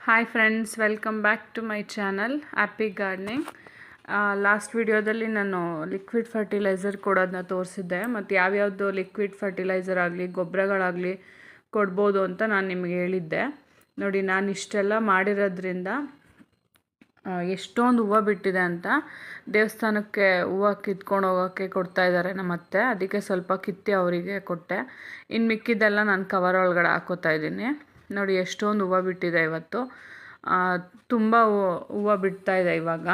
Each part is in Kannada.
Hi friends welcome back to my channel happy gardening last ವಿಡಿಯೋದಲ್ಲಿ ನಾನು ಲಿಕ್ವಿಡ್ ಫರ್ಟಿಲೈಸರ್ ಕೊಡೋದನ್ನ ತೋರಿಸಿದ್ದೆ. ಮತ್ತು ಯಾವ್ಯಾವುದು ಲಿಕ್ವಿಡ್ ಫರ್ಟಿಲೈಸರ್ ಆಗಲಿ ಗೊಬ್ಬರಗಳಾಗಲಿ ಕೊಡ್ಬೋದು ಅಂತ ನಾನು ನಿಮಗೆ ಹೇಳಿದ್ದೆ. ನೋಡಿ, ನಾನು ಇಷ್ಟೆಲ್ಲ ಮಾಡಿರೋದ್ರಿಂದ ಎಷ್ಟೊಂದು ಹೂವು ಬಿಟ್ಟಿದೆ ಅಂತ ದೇವಸ್ಥಾನಕ್ಕೆ ಹೂವು ಕಿತ್ಕೊಂಡು ಹೋಗೋಕ್ಕೆ ಕೊಡ್ತಾ ಇದ್ದಾರೆ ನಮ್ಮ ಅತ್ತೆ. ಅದಕ್ಕೆ ಸ್ವಲ್ಪ ಕಿತ್ತಿ ಅವರಿಗೆ ಕೊಟ್ಟೆ. ಇನ್ನು ಮಿಕ್ಕಿದ್ದೆಲ್ಲ ನಾನು ಕವರ್ ಒಳಗಡೆ ಹಾಕೋತಾ ಇದ್ದೀನಿ. ನೋಡಿ, ಎಷ್ಟೊಂದು ಹೂವು ಬಿಟ್ಟಿದೆ ಇವತ್ತು. ತುಂಬ ಹೂವು ಬಿಡ್ತಾ ಇದೆ ಇವಾಗ.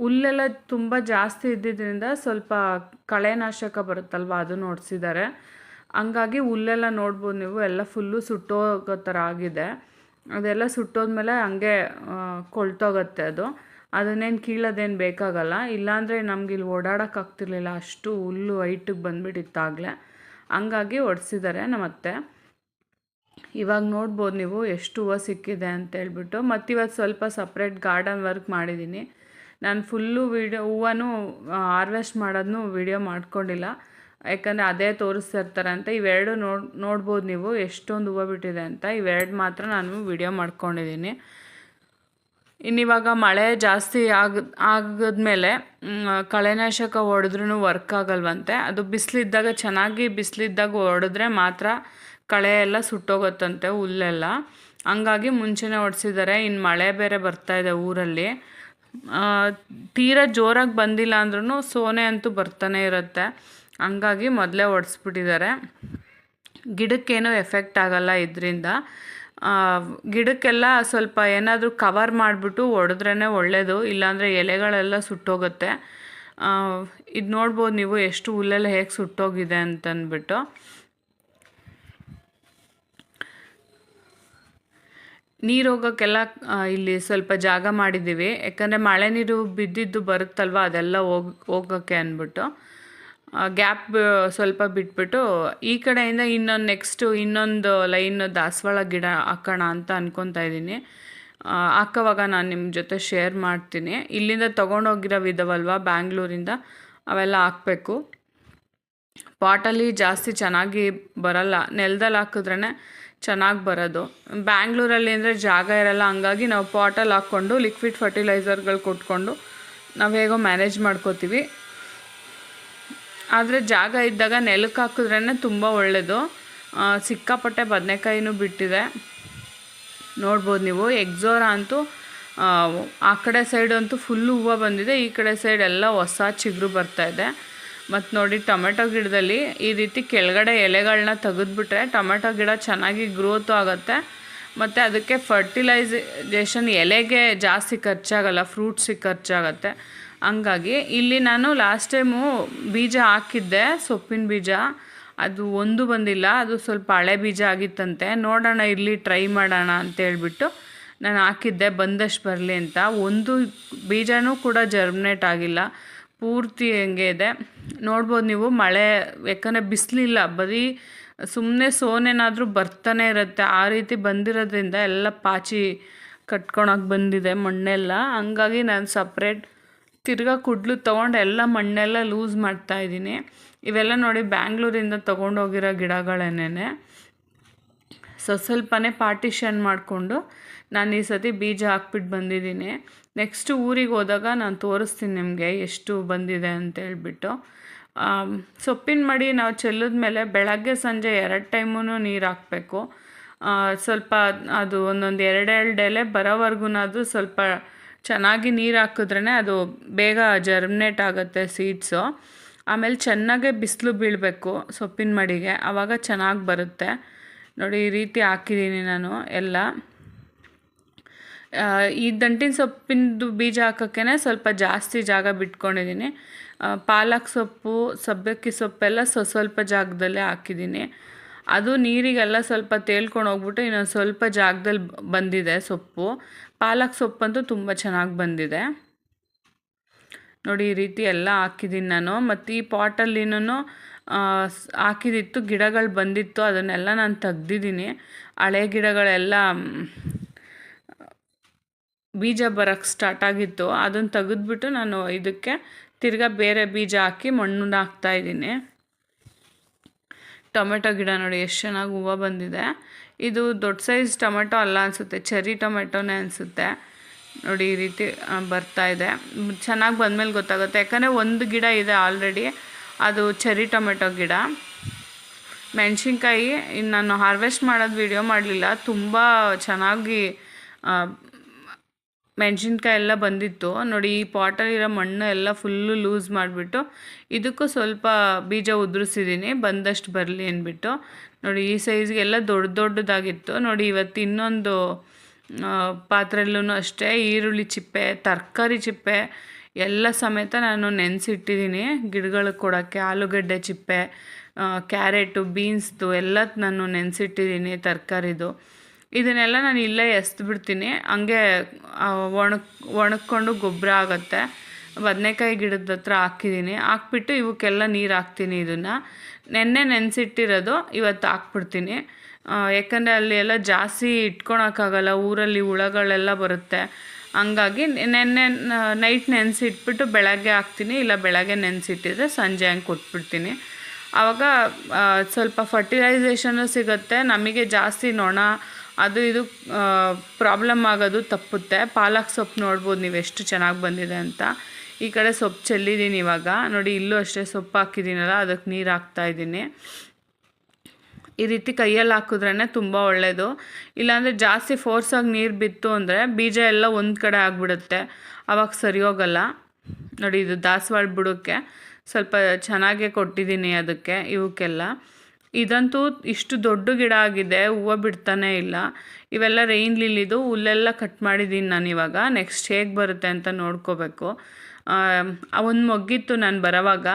ಹುಲ್ಲೆಲ್ಲ ತುಂಬ ಜಾಸ್ತಿ ಇದ್ದಿದ್ದರಿಂದ ಸ್ವಲ್ಪ ಕಳೆನಾಶಕ ಬರುತ್ತಲ್ವ ಅದನ್ನು ಹೊಡ್ಸಿದ್ದಾರೆ ಹಂಗಾಗಿ ಹುಲ್ಲೆಲ್ಲ ನೋಡ್ಬೋದು ನೀವು, ಎಲ್ಲ ಫುಲ್ಲು ಸುಟ್ಟೋಗೋ ಥರ ಆಗಿದೆ. ಅದೆಲ್ಲ ಸುಟ್ಟೋದ್ಮೇಲೆ ಹಂಗೆ ಕೊಳ್ತೋಗುತ್ತೆ ಅದು. ಅದನ್ನೇನು ಕೀಳೋದೇನು ಬೇಕಾಗಲ್ಲ. ಇಲ್ಲಾಂದರೆ ನಮ್ಗೆ ಇಲ್ಲಿ ಓಡಾಡೋಕ್ಕಾಗ್ತಿರ್ಲಿಲ್ಲ ಅಷ್ಟು ಹುಲ್ಲು ಹೈಟಿಗೆ ಬಂದುಬಿಟ್ಟಿತ್ತಾಗಲೇ ಹಂಗಾಗಿ ಒಡಿಸಿದ್ದಾರೆ ನಮ್ಮತ್ತೆ. ಇವಾಗ ನೋಡ್ಬೋದು ನೀವು ಎಷ್ಟು ಹೂವು ಸಿಕ್ಕಿದೆ ಅಂತ ಹೇಳ್ಬಿಟ್ಟು. ಮತ್ತು ಇವತ್ತು ಸ್ವಲ್ಪ ಸಪ್ರೇಟ್ ಗಾರ್ಡನ್ ವರ್ಕ್ ಮಾಡಿದ್ದೀನಿ ನಾನು ಫುಲ್ಲು ವಿಡಿಯೋ ಹೂವನು ಹಾರ್ವೆಸ್ಟ್ ಮಾಡೋದನ್ನು ವಿಡಿಯೋ ಮಾಡ್ಕೊಂಡಿಲ್ಲ. ಯಾಕಂದರೆ ಅದೇ ತೋರಿಸ್ತಾ ಅಂತ. ಇವೆರಡು ನೋಡಿ, ನೋಡ್ಬೋದು ನೀವು ಎಷ್ಟೊಂದು ಹೂವು ಬಿಟ್ಟಿದೆ ಅಂತ. ಇವೆರಡು ಮಾತ್ರ ನಾನು ವಿಡಿಯೋ ಮಾಡ್ಕೊಂಡಿದ್ದೀನಿ ಇನ್ನಿವಾಗ ಮಳೆ ಜಾಸ್ತಿ ಆಗ, ಆಗಿದ್ಮೇಲೆ ಕಳೆನಾಶಕ ಹೊಡೆದ್ರೂ ವರ್ಕ್ ಆಗಲ್ವಂತೆ. ಅದು ಬಿಸಿಲಿದ್ದಾಗ, ಚೆನ್ನಾಗಿ ಬಿಸಿಲಿದ್ದಾಗ ಹೊಡೆದ್ರೆ ಮಾತ್ರ ಕಳೆ ಎಲ್ಲ ಸುಟ್ಟೋಗುತ್ತಂತೆ ಹುಲ್ಲೆಲ್ಲ. ಹಂಗಾಗಿ ಮುಂಚೆನೇ ಹೊಡ್ಸಿದ್ದಾರೆ ಇನ್ನು ಮಳೆ ಬೇರೆ ಬರ್ತಾ ಇದೆ ಊರಲ್ಲಿ. ತೀರಾ ಜೋರಾಗಿ ಬಂದಿಲ್ಲ ಅಂದ್ರೂ ಸೋನೆ ಅಂತೂ ಬರ್ತಾನೆ ಇರುತ್ತೆ. ಹಂಗಾಗಿ ಮೊದಲೇ ಹೊಡೆಸ್ಬಿಟ್ಟಿದ್ದಾರೆ ಗಿಡಕ್ಕೇನೂ ಎಫೆಕ್ಟ್ ಆಗಲ್ಲ ಇದರಿಂದ. ಗಿಡಕ್ಕೆಲ್ಲ ಸ್ವಲ್ಪ ಏನಾದರೂ ಕವರ್ ಮಾಡಿಬಿಟ್ಟು ಹೊಡೆದ್ರೇ ಒಳ್ಳೆಯದು ಇಲ್ಲಾಂದರೆ ಎಲೆಗಳೆಲ್ಲ ಸುಟ್ಟೋಗುತ್ತೆ. ಇದು ನೋಡ್ಬೋದು ನೀವು ಎಷ್ಟು ಹುಲ್ಲೆಲ್ಲ ಹೇಗೆ ಸುಟ್ಟೋಗಿದೆ ಅಂತಂದ್ಬಿಟ್ಟು ನೀರು ಹೋಗೋಕ್ಕೆಲ್ಲ ಇಲ್ಲಿ ಸ್ವಲ್ಪ ಜಾಗ ಮಾಡಿದ್ದೀವಿ. ಯಾಕಂದರೆ ಮಳೆ ನೀರು ಬಿದ್ದಿದ್ದು ಬರುತ್ತಲ್ವ, ಅದೆಲ್ಲ ಹೋಗಿ, ಹೋಗೋಕ್ಕೆ ಅಂದ್ಬಿಟ್ಟು. ಗ್ಯಾಪ್ ಸ್ವಲ್ಪ ಬಿಟ್ಬಿಟ್ಟು ಈ ಕಡೆಯಿಂದ ಇನ್ನೊಂದು ನೆಕ್ಸ್ಟು ಇನ್ನೊಂದು ಲೈನ್ ದಾಸವಾಳ ಗಿಡ ಹಾಕೋಣ ಅಂತ ಅನ್ಕೊತಾ ಇದ್ದೀನಿ. ಹಾಕೋವಾಗ ನಾನು ನಿಮ್ಮ ಜೊತೆ ಶೇರ್ ಮಾಡ್ತೀನಿ. ಇಲ್ಲಿಂದ ತೊಗೊಂಡೋಗಿರೋ ವಿಧವಲ್ವ ಬ್ಯಾಂಗ್ಳೂರಿಂದ, ಅವೆಲ್ಲ ಹಾಕಬೇಕು. ಪಾಟಲ್ಲಿ ಜಾಸ್ತಿ ಚೆನ್ನಾಗಿ ಬರಲ್ಲ. ನೆಲದಲ್ಲಿ ಹಾಕಿದ್ರೇ ಚೆನ್ನಾಗಿ ಬರೋದು. ಬ್ಯಾಂಗ್ಳೂರಲ್ಲಿ ಅಂದರೆ ಜಾಗ ಇರಲ್ಲ ಹಂಗಾಗಿ ನಾವು ಪಾಟಲ್ಲಿ ಹಾಕ್ಕೊಂಡು ಲಿಕ್ವಿಡ್ ಫರ್ಟಿಲೈಸರ್ಗಳು ಕೊಟ್ಕೊಂಡು ನಾವು ಹೇಗೋ ಮ್ಯಾನೇಜ್ ಮಾಡ್ಕೋತೀವಿ. ಆದರೆ ಜಾಗ ಇದ್ದಾಗ ನೆಲಕ್ಕೆ ಹಾಕಿದ್ರೇ ತುಂಬ ಒಳ್ಳೆಯದು ಸಿಕ್ಕಾಪಟ್ಟೆ ಬದನೆಕಾಯಿನೂ ಬಿಟ್ಟಿದೆ. ನೋಡ್ಬೋದು ನೀವು ಎಕ್ಸೋರಾ ಅಂತೂ ಆ, ಕಡೆ ಸೈಡ್ ಅಂತೂ ಫುಲ್ಲು ಹೂವು ಬಂದಿದೆ ಈ ಕಡೆ ಸೈಡ್ ಎಲ್ಲ ಹೊಸ ಚಿಗುರು ಬರ್ತಾ ಇದೆ. ಮತ್ತು ನೋಡಿ ಟೊಮೆಟೊ ಗಿಡದಲ್ಲಿ ಈ ರೀತಿ ಕೆಳಗಡೆ ಎಲೆಗಳನ್ನ ತೆಗೆದ್ಬಿಟ್ರೆ ಟೊಮೆಟೊ ಗಿಡ ಚೆನ್ನಾಗಿ ಗ್ರೋತು ಆಗುತ್ತೆ. ಮತ್ತು ಅದಕ್ಕೆ ಫರ್ಟಿಲೈಸೇಷನ್ ಎಲೆಗೆ ಜಾಸ್ತಿ ಖರ್ಚಾಗಲ್ಲ ಫ್ರೂಟ್ಸಿಗೆ ಖರ್ಚಾಗತ್ತೆ. ಹಂಗಾಗಿ ಇಲ್ಲಿ ನಾನು ಲಾಸ್ಟ್ ಟೈಮು ಬೀಜ ಹಾಕಿದ್ದೆ, ಸೊಪ್ಪಿನ ಬೀಜ. ಅದು ಒಂದು ಬಂದಿಲ್ಲ, ಅದು ಸ್ವಲ್ಪ ಹಳೆ ಬೀಜ ಆಗಿತ್ತಂತೆ. ನೋಡೋಣ, ಇಲ್ಲಿ ಟ್ರೈ ಮಾಡೋಣ ಅಂತೇಳ್ಬಿಟ್ಟು ನಾನು ಹಾಕಿದ್ದೆ, ಬಂದಷ್ಟು ಬರಲಿ ಅಂತ. ಒಂದು ಬೀಜನೂ ಕೂಡ ಜರ್ಮಿನೇಟ್ ಆಗಿಲ್ಲ. ಪೂರ್ತಿ ಹೆಂಗೆ ಇದೆ. ನೋಡ್ಬೋದು ನೀವು ಮಳೆ, ಯಾಕಂದರೆ ಬಿಸಿಲಿಲ್ಲ, ಬರೀ ಸುಮ್ಮನೆ ಸೋನೇನಾದರೂ ಬರ್ತಾನೆ ಇರುತ್ತೆ. ಆ ರೀತಿ ಬಂದಿರೋದ್ರಿಂದ ಎಲ್ಲ ಪಾಚಿ ಕಟ್ಕೊಳಕ್ಕೆ ಬಂದಿದೆ ಮಣ್ಣೆಲ್ಲ. ಹಂಗಾಗಿ ನಾನು ಸಪ್ರೇಟ್ ತಿರ್ಗಾ ಕುಡ್ಲು ತೊಗೊಂಡು ಎಲ್ಲ ಮಣ್ಣೆಲ್ಲ ಲೂಸ್ ಮಾಡ್ತಾ ಇದ್ದೀನಿ. ಇವೆಲ್ಲ ನೋಡಿ ಬ್ಯಾಂಗ್ಳೂರಿಂದ ತೊಗೊಂಡೋಗಿರೋ ಗಿಡಗಳೇನೇ ಸೊ, ಸ್ವಲ್ಪನೇ ಪಾರ್ಟಿಷನ್ ಮಾಡಿಕೊಂಡು ನಾನು ಈ ಸತಿ ಬೀಜ ಹಾಕ್ಬಿಟ್ಟು ಬಂದಿದ್ದೀನಿ. ನೆಕ್ಸ್ಟ್ ಊರಿಗೆ ಹೋದಾಗ ನಾನು ತೋರಿಸ್ತೀನಿ ನಿಮಗೆ ಎಷ್ಟು ಬಂದಿದೆ ಅಂತ ಆಮ್, ಸೊಪ್ಪಿನ ಮಡಿ ನಾವು ಚೆಲ್ಲಿದ ಮೇಲೆ ಬೆಳಗ್ಗೆ ಸಂಜೆ ಎರಡು ಟೈಮೂ ನೀರು ಹಾಕಬೇಕು. ಸ್ವಲ್ಪ ಅದು ಒಂದೊಂದು ಎರಡೆರಡು ಎಲೆ ಬರೋವರೆಗೂನಾದರೂ ಸ್ವಲ್ಪ ಚೆನ್ನಾಗಿ ನೀರು ಹಾಕಿದ್ರೇ ಅದು ಬೇಗ ಜರ್ಮಿನೇಟ್ ಆಗುತ್ತೆ ಸೀಡ್ಸು ಆಮೇಲೆ ಚೆನ್ನಾಗೆ ಬಿಸಿಲು ಬೀಳಬೇಕು ಸೊಪ್ಪಿನ ಮಡಿಗೆ ಆವಾಗ ಚೆನ್ನಾಗಿ ಬರುತ್ತೆ. ನೋಡಿ ಈ ರೀತಿ ಹಾಕಿದ್ದೀನಿ ನಾನು ಎಲ್ಲ. ಈ ದಂಟಿನ ಸೊಪ್ಪಿಂದು ಬೀಜ ಹಾಕೋಕ್ಕೇ ಸ್ವಲ್ಪ ಜಾಸ್ತಿ ಜಾಗ ಬಿಟ್ಕೊಂಡಿದ್ದೀನಿ. ಪಾಲಕ್ ಸೊಪ್ಪು, ಸಬ್ಬಕ್ಕಿ ಸೊಪ್ಪೆಲ್ಲ ಸ್ವ ಸ್ವಲ್ಪ ಜಾಗದಲ್ಲೇ ಹಾಕಿದ್ದೀನಿ. ಅದು ನೀರಿಗೆಲ್ಲ ಸ್ವಲ್ಪ ತೇಲ್ಕೊಂಡು ಹೋಗ್ಬಿಟ್ಟು ಇನ್ನೊಂದು ಸ್ವಲ್ಪ ಜಾಗದಲ್ಲಿ ಬಂದಿದೆ ಸೊಪ್ಪು. ಪಾಲಕ್ ಸೊಪ್ಪಂತೂ ತುಂಬ ಚೆನ್ನಾಗಿ ಬಂದಿದೆ. ನೋಡಿ, ಈ ರೀತಿ ಎಲ್ಲ ಹಾಕಿದ್ದೀನಿ ನಾನು. ಮತ್ತು ಈ ಪಾಟಲ್ಲಿನೂ ಹಾಕಿದಿತ್ತು, ಗಿಡಗಳು ಬಂದಿತ್ತು. ಅದನ್ನೆಲ್ಲ ನಾನು ತೆಗ್ದಿದ್ದೀನಿ. ಹಳೆ ಗಿಡಗಳೆಲ್ಲ ಬೀಜ ಬರೋಕ್ಕೆ ಸ್ಟಾರ್ಟ್ ಆಗಿತ್ತು. ಅದನ್ನು ತೆಗೆದ್ಬಿಟ್ಟು ನಾನು ಇದಕ್ಕೆ ತಿರ್ಗಾ ಬೇರೆ ಬೀಜ ಹಾಕಿ ಮಣ್ಣು ಹಾಕ್ತಾ ಇದ್ದೀನಿ. ಟೊಮೆಟೊ ಗಿಡ ನೋಡಿ ಎಷ್ಟು ಚೆನ್ನಾಗಿ ಹೂವು ಬಂದಿದೆ. ಇದು ದೊಡ್ಡ ಸೈಜ್ ಟೊಮೆಟೊ ಅಲ್ಲ ಅನಿಸುತ್ತೆ. ಚೆರಿ ಟೊಮೆಟೊನೇ ಅನಿಸುತ್ತೆ. ನೋಡಿ ಈ ರೀತಿ ಬರ್ತಾ ಇದೆ. ಚೆನ್ನಾಗಿ ಬಂದಮೇಲೆ ಗೊತ್ತಾಗುತ್ತೆ. ಯಾಕಂದರೆ ಒಂದು ಗಿಡ ಇದೆ ಆಲ್ರೆಡಿ ಅದು ಚೆರಿ ಟೊಮೆಟೊ ಗಿಡ. ಮೆಣಸಿನ್ಕಾಯಿ ಇನ್ನು ನಾನು ಹಾರ್ವೆಸ್ಟ್ ಮಾಡೋದು ವಿಡಿಯೋ ಮಾಡಲಿಲ್ಲ. ತುಂಬ ಚೆನ್ನಾಗಿ ಮೆಣಸಿನ್ಕಾಯಿ ಎಲ್ಲ ಬಂದಿತ್ತು. ನೋಡಿ, ಈ ಪಾಟಲ್ಲಿರೋ ಮಣ್ಣು ಎಲ್ಲ ಫುಲ್ಲು ಲೂಸ್ ಮಾಡಿಬಿಟ್ಟು ಇದಕ್ಕೂ ಸ್ವಲ್ಪ ಬೀಜ ಉದುರಿಸಿದ್ದೀನಿ. ಬಂದಷ್ಟು ಬರಲಿ ಅಂದ್ಬಿಟ್ಟು. ನೋಡಿ, ಈ ಸೈಜ್ಗೆಲ್ಲ ದೊಡ್ಡ ದೊಡ್ಡದಾಗಿತ್ತು. ನೋಡಿ, ಇವತ್ತು ಇನ್ನೊಂದು ಪಾತ್ರೆಯಲ್ಲೂ ಅಷ್ಟೇ. ಈರುಳ್ಳಿ ಚಿಪ್ಪೆ, ತರಕಾರಿ ಚಿಪ್ಪೆ, ಎಲ್ಲ ಸಮೇತ ನಾನು ನೆನೆಸಿಟ್ಟಿದ್ದೀನಿ. ಗಿಡಗಳಿಗೆ ಕೊಡೋಕ್ಕೆ ಆಲೂಗಡ್ಡೆ ಚಿಪ್ಪೆ ಕ್ಯಾರೆಟು, ಬೀನ್ಸ್ದು ಎಲ್ಲ ನಾನು ನೆನೆಸಿಟ್ಟಿದ್ದೀನಿ ತರಕಾರಿದು. ಇದನ್ನೆಲ್ಲ ನಾನು ಇಲ್ಲೇ ಎಸ್ದು ಬಿಡ್ತೀನಿ ಹಂಗೆ ಒಣಕ್ ಒಣಗ್ಕೊಂಡು ಗೊಬ್ಬರ ಆಗುತ್ತೆ. ಬದನೆಕಾಯಿ ಗಿಡದ ಹತ್ರ ಹಾಕಿದ್ದೀನಿ ಹಾಕ್ಬಿಟ್ಟು ಇವಕ್ಕೆಲ್ಲ ನೀರು ಹಾಕ್ತೀನಿ ಇದನ್ನು. ನೆನ್ನೆ ನೆನೆಸಿಟ್ಟಿರೋದು, ಇವತ್ತು ಹಾಕ್ಬಿಡ್ತೀನಿ. ಯಾಕಂದರೆ ಅಲ್ಲಿ ಎಲ್ಲ ಜಾಸ್ತಿ ಇಟ್ಕೊಳಕ್ಕಾಗಲ್ಲ, ಊರಲ್ಲಿ ಹುಳಗಳೆಲ್ಲ ಬರುತ್ತೆ. ಹಂಗಾಗಿ ನೆನ್ನೆ ನೈಟ್ ನೆನೆಸಿಟ್ಬಿಟ್ಟು ಬೆಳಗ್ಗೆ ಹಾಕ್ತೀನಿ. ಇಲ್ಲ, ಬೆಳಗ್ಗೆ ನೆನೆಸಿಟ್ಟಿದ್ರೆ ಸಂಜೆ ಹಂಗೆ ಕೊಟ್ಬಿಡ್ತೀನಿ. ಆವಾಗ ಸ್ವಲ್ಪ ಫರ್ಟಿಲೈಸೇಷನು ಸಿಗುತ್ತೆ. ನಮಗೆ ಜಾಸ್ತಿ ನೊಣ ಅದು ಇದು ಪ್ರಾಬ್ಲಮ್ ಆಗೋದು ತಪ್ಪುತ್ತೆ. ಪಾಲಕ್ ಸೊಪ್ಪು ನೋಡ್ಬೋದು ನೀವು ಎಷ್ಟು ಚೆನ್ನಾಗಿ ಬಂದಿದೆ ಅಂತ. ಈ ಕಡೆ ಸೊಪ್ಪು ಚೆಲ್ಲಿದ್ದೀನಿ ಇವಾಗ. ನೋಡಿ, ಇಲ್ಲೂ ಅಷ್ಟೇ ಸೊಪ್ಪು ಹಾಕಿದ್ದೀನಲ್ಲ, ಅದಕ್ಕೆ ನೀರು ಹಾಕ್ತಾ ಇದ್ದೀನಿ. ಈ ರೀತಿ ಕೈಯಲ್ಲಿ ಹಾಕಿದ್ರೇ ತುಂಬ ಒಳ್ಳೆಯದು ಇಲ್ಲಾಂದರೆ ಜಾಸ್ತಿ ಫೋರ್ಸಾಗಿ ನೀರು ಬಿತ್ತು ಅಂದರೆ ಬೀಜ ಎಲ್ಲ ಒಂದು ಕಡೆ ಆಗಿಬಿಡುತ್ತೆ. ಆವಾಗ ಸರಿ ಹೋಗಲ್ಲ. ನೋಡಿ, ಇದು ದಾಸವಾಳ ಬುಡಕ್ಕೆ ಸ್ವಲ್ಪ ಚೆನ್ನಾಗೇ ಕೊಟ್ಟಿದ್ದೀನಿ ಅದಕ್ಕೆ ಇವಕ್ಕೆಲ್ಲ. ಇದಂತೂ ಇಷ್ಟು ದೊಡ್ಡ ಗಿಡ ಆಗಿದೆ, ಹೂವು ಬಿಡ್ತಾನೆ ಇಲ್ಲ. ಇವೆಲ್ಲ ರೈನ್ ಲಿಲ್ಲಿದು ಹುಲ್ಲೆಲ್ಲ ಕಟ್ ಮಾಡಿದ್ದೀನಿ ನಾನು ಇವಾಗ. ನೆಕ್ಸ್ಟ್ ಹೇಗೆ ಬರುತ್ತೆ ಅಂತ ನೋಡ್ಕೋಬೇಕು. ಒಂದು ಮೊಗ್ಗಿತ್ತು ನಾನು ಬರೋವಾಗ.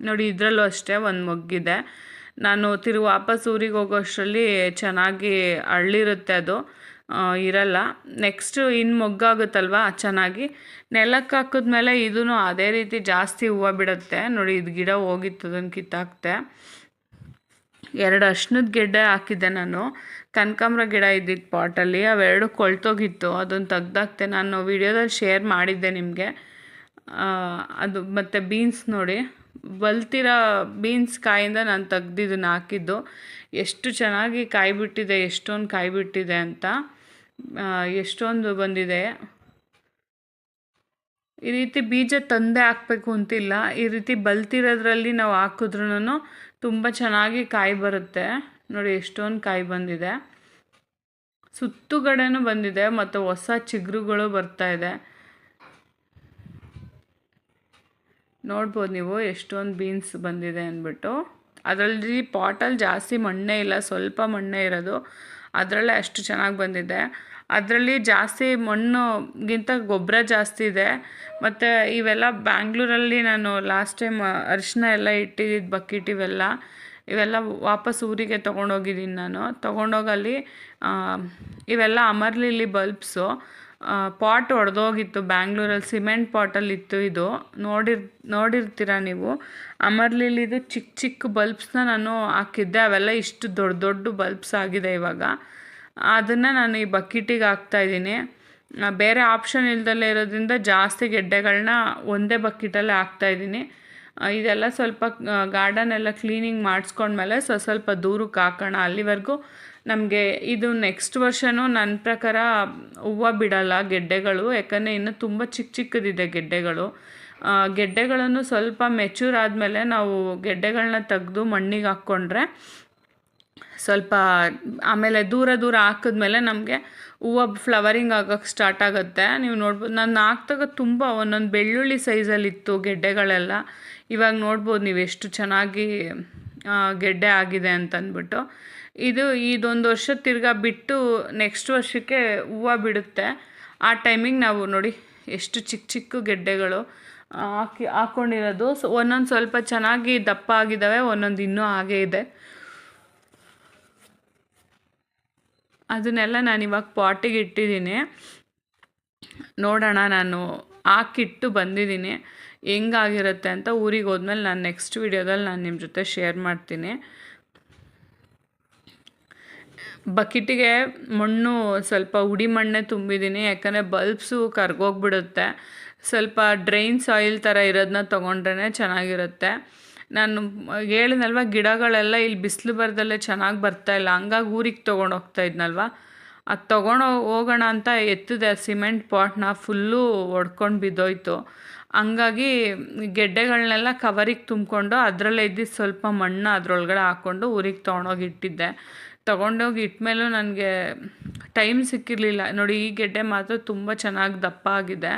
ನೋಡಿ, ಇದರಲ್ಲೂ ಅಷ್ಟೇ ಒಂದು ಮೊಗ್ಗಿದೆ. ನಾನು ತಿರುಗಿ ವಾಪಸ್ ಊರಿಗೆ ಹೋಗೋ ಅಷ್ಟರಲ್ಲಿ ಚೆನ್ನಾಗಿ ಅಳ್ಳಿರುತ್ತೆ ಅದು. ಇರಲ್ಲ. ನೆಕ್ಸ್ಟು ಇನ್ನು ಮೊಗ್ಗಾಗುತ್ತಲ್ವ ಚೆನ್ನಾಗಿ. ನೆಲಕ್ಕೆ ಹಾಕಿದ್ಮೇಲೆ ಇದೂ ಅದೇ ರೀತಿ ಜಾಸ್ತಿ ಹೂವು ಬಿಡುತ್ತೆ. ನೋಡಿ, ಇದು ಗಿಡ ಹೋಗಿತ್ತು ಅದನ್ನು ಕಿತ್ತಾಕ್ತೆ. ಎರಡು ಅಶ್ನದ ಗೆಡ್ಡೆ ಹಾಕಿದ್ದೆ ನಾನು. ಕನಕಾಂಬ್ರ ಗಿಡ ಇದ್ದಿದ್ದು ಪಾಟಲ್ಲಿ ಅವೆರಡು ಕೊಳ್ತೋಗಿತ್ತು. ಅದನ್ನು ತೆಗ್ದಾಕ್ತೆ ನಾನು ವೀಡಿಯೋದಲ್ಲಿ ಶೇರ್ ಮಾಡಿದ್ದೆ ನಿಮಗೆ. ಅದು ಮತ್ತು ಬೀನ್ಸ್ ನೋಡಿ. ಬಲ್ತಿರೋ ಬೀನ್ಸ್ ಕಾಯಿಂದ ನಾನು ತೆಗ್ದಿದ್ದನ್ನು ಹಾಕಿದ್ದು. ಎಷ್ಟು ಚೆನ್ನಾಗಿ ಕಾಯಿ ಬಿಟ್ಟಿದೆ ಎಷ್ಟೊಂದು ಕಾಯಿ ಬಿಟ್ಟಿದೆ ಅಂತ ಎಷ್ಟೊಂದು ಬಂದಿದೆ. ಈ ರೀತಿ ಬೀಜ ತಂದೆ ಹಾಕಬೇಕು ಅಂತಿಲ್ಲ. ಈ ರೀತಿ ಬಲ್ತಿರೋದ್ರಲ್ಲಿ ನಾವು ಹಾಕಿದ್ರೂ ತುಂಬ ಚೆನ್ನಾಗಿ ಕಾಯಿ ಬರುತ್ತೆ. ನೋಡಿ, ಎಷ್ಟೊಂದು ಕಾಯಿ ಬಂದಿದೆ. ಸುತ್ತುಗಡೆನೂ ಬಂದಿದೆ, ಮತ್ತು ಹೊಸ ಚಿಗುರುಗಳು ಬರ್ತಾ ಇದೆ. ನೋಡ್ಬೋದು ನೀವು ಎಷ್ಟೊಂದು ಬೀನ್ಸ್ ಬಂದಿದೆ ಅಂದ್ಬಿಟ್ಟು. ಅದರಲ್ಲಿ ಪಾಟಲ್ಲಿ ಜಾಸ್ತಿ ಮಣ್ಣೇ ಇಲ್ಲ, ಸ್ವಲ್ಪ ಮಣ್ಣೇ ಇರೋದು. ಅದರಲ್ಲೇ ಅಷ್ಟು ಚೆನ್ನಾಗಿ ಬಂದಿದೆ. ಅದರಲ್ಲಿ ಜಾಸ್ತಿ ಮಣ್ಣುಗಿಂತ ಗೊಬ್ಬರ ಜಾಸ್ತಿ ಇದೆ. ಮತ್ತು ಇವೆಲ್ಲ ಬ್ಯಾಂಗ್ಳೂರಲ್ಲಿ ನಾನು ಲಾಸ್ಟ್ ಟೈಮ್ ಅರಿಶಿನ ಎಲ್ಲ ಇಟ್ಟಿದ್ದ ಬಕೆಟ್ ಇವೆಲ್ಲ ಇವೆಲ್ಲ ವಾಪಸ್ ಊರಿಗೆ ತೊಗೊಂಡೋಗಿದ್ದೀನಿ ನಾನು. ತೊಗೊಂಡೋಗಲ್ಲಿ ಇವೆಲ್ಲ ಅಮರ್ಲಿಲಿ ಬಲ್ಬ್ಸು ಪಾಟ್ ಒಡೆದೋಗಿತ್ತು ಬ್ಯಾಂಗ್ಳೂರಲ್ಲಿ ಸಿಮೆಂಟ್ ಪಾಟಲ್ಲಿ ಇತ್ತು ಇದು. ನೋಡಿರ್, ನೋಡಿರ್ತೀರ ನೀವು? ಅಮರ್ಲಿಲಿದು ಚಿಕ್ಕ ಚಿಕ್ಕ ಬಲ್ಬ್ಸ್ನ ನಾನು ಹಾಕಿದ್ದೆ. ಅವೆಲ್ಲ ಇಷ್ಟು ದೊಡ್ಡ ದೊಡ್ಡ ಬಲ್ಬ್ಸ್ ಆಗಿದೆ ಇವಾಗ. ಅದನ್ನು ನಾನು ಈ ಬಕೆಟಿಗೆ ಹಾಕ್ತಾಯಿದ್ದೀನಿ ಬೇರೆ ಆಪ್ಷನ್ ಇಲ್ದಲೇ ಇರೋದ್ರಿಂದ ಜಾಸ್ತಿ ಗೆಡ್ಡೆಗಳನ್ನ ಒಂದೇ ಬಕೆಟಲ್ಲೇ ಹಾಕ್ತಾಯಿದ್ದೀನಿ ಇದೆಲ್ಲ ಸ್ವಲ್ಪ ಗಾರ್ಡನ್ ಎಲ್ಲ ಕ್ಲೀನಿಂಗ್ ಮಾಡಿಸ್ಕೊಂಡ್ಮೇಲೆ ಸ್ವ ಸ್ವಲ್ಪ ದೂರಕ್ಕೆ ಹಾಕೋಣ ಅಲ್ಲಿವರೆಗೂ. ನಮಗೆ ಇದು ನೆಕ್ಸ್ಟ್ ವರ್ಷನೂ ನನ್ನ ಪ್ರಕಾರ ಹೂವು ಬಿಡಲ್ಲ ಗೆಡ್ಡೆಗಳು. ಯಾಕಂದರೆ ಇನ್ನು ತುಂಬ ಚಿಕ್ಕ ಚಿಕ್ಕದಿದೆ ಗೆಡ್ಡೆಗಳು. ಗೆಡ್ಡೆಗಳನ್ನು ಸ್ವಲ್ಪ ಮೆಚೂರ್ ಆದಮೇಲೆ ನಾವು ಗೆಡ್ಡೆಗಳನ್ನ ತೆಗೆದು ಮಣ್ಣಿಗೆ ಹಾಕ್ಕೊಂಡ್ರೆ ಸ್ವಲ್ಪ ಆಮೇಲೆ ದೂರ ದೂರ ಹಾಕಿದ್ಮೇಲೆ ನಮಗೆ ಹೂವು ಫ್ಲವರಿಂಗ್ ಆಗೋಕ್ಕೆ ಸ್ಟಾರ್ಟ್ ಆಗುತ್ತೆ. ನೀವು ನೋಡ್ಬೋದು ನಾನು ಹಾಕ್ದಾಗ ತುಂಬ ಒಂದೊಂದು ಬೆಳ್ಳುಳ್ಳಿ ಸೈಜಲ್ಲಿತ್ತು ಗೆಡ್ಡೆಗಳೆಲ್ಲ. ಇವಾಗ ನೋಡ್ಬೋದು ನೀವು ಎಷ್ಟು ಚೆನ್ನಾಗಿ ಗೆಡ್ಡೆ ಆಗಿದೆ ಅಂತಂದ್ಬಿಟ್ಟು. ಇದು ಇದೊಂದು ವರ್ಷ ತಿರ್ಗಾ ಬಿಟ್ಟು ನೆಕ್ಸ್ಟ್ ವರ್ಷಕ್ಕೆ ಹೂವು ಬಿಡುತ್ತೆ. ಆ ಟೈಮಿಗೆ ನಾವು ನೋಡಿ ಎಷ್ಟು ಚಿಕ್ಕ ಚಿಕ್ಕ ಗೆಡ್ಡೆಗಳು ಹಾಕಿ ಹಾಕ್ಕೊಂಡಿರೋದು ಸೊ ಒಂದೊಂದು ಸ್ವಲ್ಪ ಚೆನ್ನಾಗಿ ದಪ್ಪ ಆಗಿದ್ದಾವೆ, ಒಂದೊಂದು ಇನ್ನೂ ಹಾಗೇ ಇದೆ. ಅದನ್ನೆಲ್ಲ ನಾನು ಇವಾಗ ಪಾಟಿಗೆ ಇಟ್ಟಿದ್ದೀನಿ. ನೋಡೋಣ, ನಾನು ಹಾಕಿಟ್ಟು ಬಂದಿದ್ದೀನಿ. ಹೆಂಗಾಗಿರುತ್ತೆ ಅಂತ ಊರಿಗೆ ಹೋದ್ಮೇಲೆ ನಾನು ನೆಕ್ಸ್ಟ್ ವೀಡಿಯೋದಲ್ಲಿ ನಾನು ನಿಮ್ಮ ಜೊತೆ ಶೇರ್ ಮಾಡ್ತೀನಿ. ಬಕೆಟಿಗೆ ಮಣ್ಣು, ಸ್ವಲ್ಪ ಉಡಿ ಮಣ್ಣೆ ತುಂಬಿದ್ದೀನಿ. ಯಾಕಂದರೆ ಬಲ್ಬ್ಸು ಕರ್ಗೋಗ್ಬಿಡುತ್ತೆ. ಸ್ವಲ್ಪ ಡ್ರೈನ್ ಸಾಯಿಲ್ ಥರ ಇರೋದನ್ನ ತೊಗೊಂಡ್ರೇ ಚೆನ್ನಾಗಿರುತ್ತೆ. ನಾನು ಹೇಳಿದ್ನಲ್ವ, ಗಿಡಗಳೆಲ್ಲ ಇಲ್ಲಿ ಬಿಸಿಲು ಬರ್ದಲ್ಲೇ ಚೆನ್ನಾಗಿ ಬರ್ತಾ ಇಲ್ಲ. ಹಂಗಾಗಿ ಊರಿಗೆ ತೊಗೊಂಡು ಹೋಗ್ತಾ ಇದ್ನಲ್ವ. ಅದು ತೊಗೊಂಡು ಹೋಗೋಣ ಅಂತ ಎತ್ತಿದೆ. ಸಿಮೆಂಟ್ ಪಾಟ್ನ ಫುಲ್ಲು ಒಡ್ಕೊಂಡು ಬಿದ್ದೋಯ್ತು. ಹಂಗಾಗಿ ಗೆಡ್ಡೆಗಳನ್ನೆಲ್ಲ ಕವರಿಗೆ ತುಂಬಿಕೊಂಡು ಅದರಲ್ಲೇ ಇದ್ದಿದ್ದು ಸ್ವಲ್ಪ ಮಣ್ಣು ಅದರೊಳಗಡೆ ಹಾಕ್ಕೊಂಡು ಊರಿಗೆ ತೊಗೊಂಡೋಗಿ ಇಟ್ಟಿದ್ದೆ. ತೊಗೊಂಡೋಗಿ ಇಟ್ಟಮೇಲೂ ನನಗೆ ಟೈಮ್ ಸಿಕ್ಕಿರಲಿಲ್ಲ. ನೋಡಿ, ಈ ಗೆಡ್ಡೆ ಮಾತ್ರ ತುಂಬ ಚೆನ್ನಾಗಿ ದಪ್ಪ ಆಗಿದೆ.